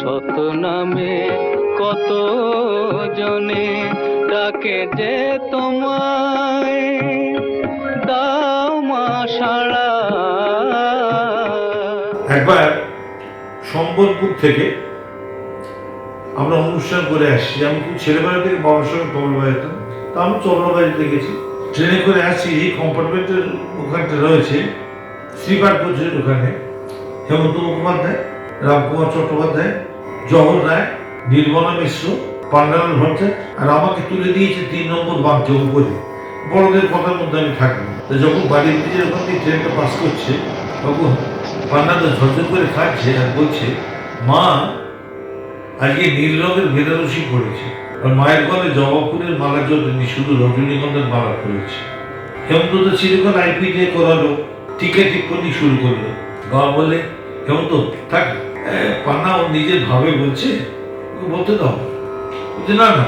শত নামে কত জনে ডাকে যে তোমায়, দাও মা সাড়া একবার সম্বলপুর থেকে আমরা অনুষ্ঠান করে আসছি। আমি খুব ছেলেবেলা থেকে বাবার সঙ্গে যেতাম তা আমি টমলবাড়িতে গেছি। ট্রেনে করে আসছি, এই কম্পার্টমেন্টের ওখানটা রয়েছে শ্রীপাঠ বলছে ওখানে। হেমন্ত মুখোপাধ্যায় রামকুমার চট্টোপাধ্যায় জহর রায়, নির্মলা মিশ্র পান্ডালাল ভট্টাচার্য, আর আমাকে তুলে দিয়েছে তিন নম্বর বাঁধে উপরে বড়দের কথার মধ্যে আমি থাকব তো যখন বাড়ির দিকে যখন এই ট্রেনটা পাস করছে, তখন পান্নাটা ঝরঝর করে খাচ্ছে আর বলছে, মা, আজকে নীল রঙের বেনারসি পড়েছে। আর মায়ের গলে জবা ফুলের মালা জোটেনি শুধু রজনীগন্ধার মালা পড়েছে। হেমন্ত চিরকাল আইপি দিয়ে করালো টিকা টিপ্পনি শুরু করল। বাবা বলে হেমন্ত থাক পান্না ও নিজের ভাবে বলছে বলতে দাও। বলছে, না না,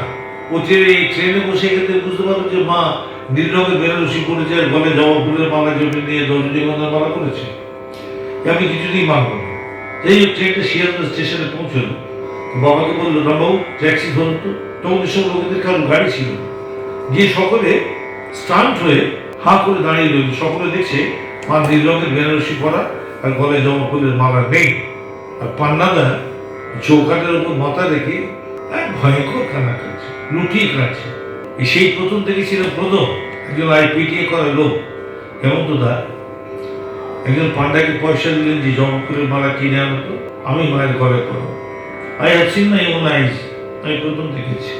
ও যে এই ট্রেনে বসে গেলে বুঝতে পারল যে মা নীল রঙের বেনারসি পড়েছে আর গলে জবা ফুলের মালা জোটে নিয়ে রজনীগন্ধার মালা করেছে আমি কিছুতেই মানব না। এই ট্রেনটা শিয়ালদা স্টেশনে পৌঁছলো। বাবাকে বলল রামবাবু ট্যাক্সি ধরুন তো। তখন এসব লোকেদের কারও গাড়ি ছিল। গিয়ে সকলে স্টান্ট হয়ে হা করে দাঁড়িয়ে রইল। সকলে দেখছে মা নীল রঙের বেনারসি পরা আর গলায় জমা ফুলের মালা নেই। আর পান্নাদা চৌকাটের উপর মাথা রেখে এক ভয়ঙ্কর কান্না কাটছে লুটিয়ে এই সেই প্রথম দেখেছিলাম প্রথম একজন আই আইপিটিএ করা লোক। হেমন্ত দা একজন পান্ডাকে পয়সা দিলেন যে জমা করে মালা কিনে আনো তো আমি মায়ের ঘরে করো আই সিন না, এমন আইজ, আমি প্রথম দেখেছি।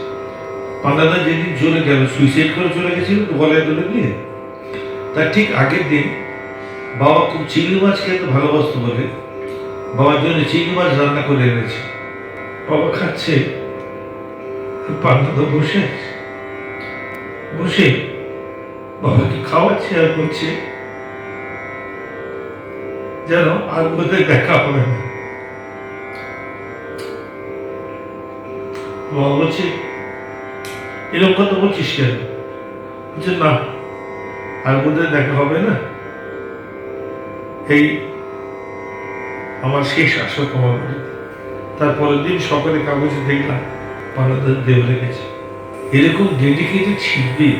পান্ডাদা যেদিন চলে গেল সুইসাইড করে চলে গেছিল গলায় তুলে দিয়ে। তার ঠিক আগের দিন বাবা খুব চিংড়ি মাছ খেতে ভালোবাসতো বলে। বাবার জন্য চিংড়ি মাছ রান্না করে এনেছে। বাবা খাচ্ছে। পান্ডাদা বসে আছে। বসে বাবাকে খাওয়াচ্ছে আর বলছে যেন আর বোধহয় দেখা হবে না। বাবা বলছে, এরকম কথা বলছিস কেন? বলছে, না, আর বোধহয় দেখা হবে না? এই আমার শেষ আশা তোমার বাড়িতে তারপরের দিন সকালে কাগজে দেখলাম পানাদার দেব রেখেছে। এরকম ডেডিকেটেড শিল্পী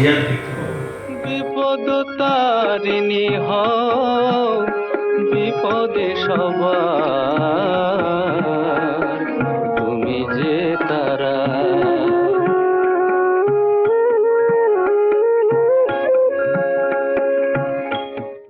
ইয়ার দেখতে পাবো। বিপদ তারিণী হও, বিপদে সবাই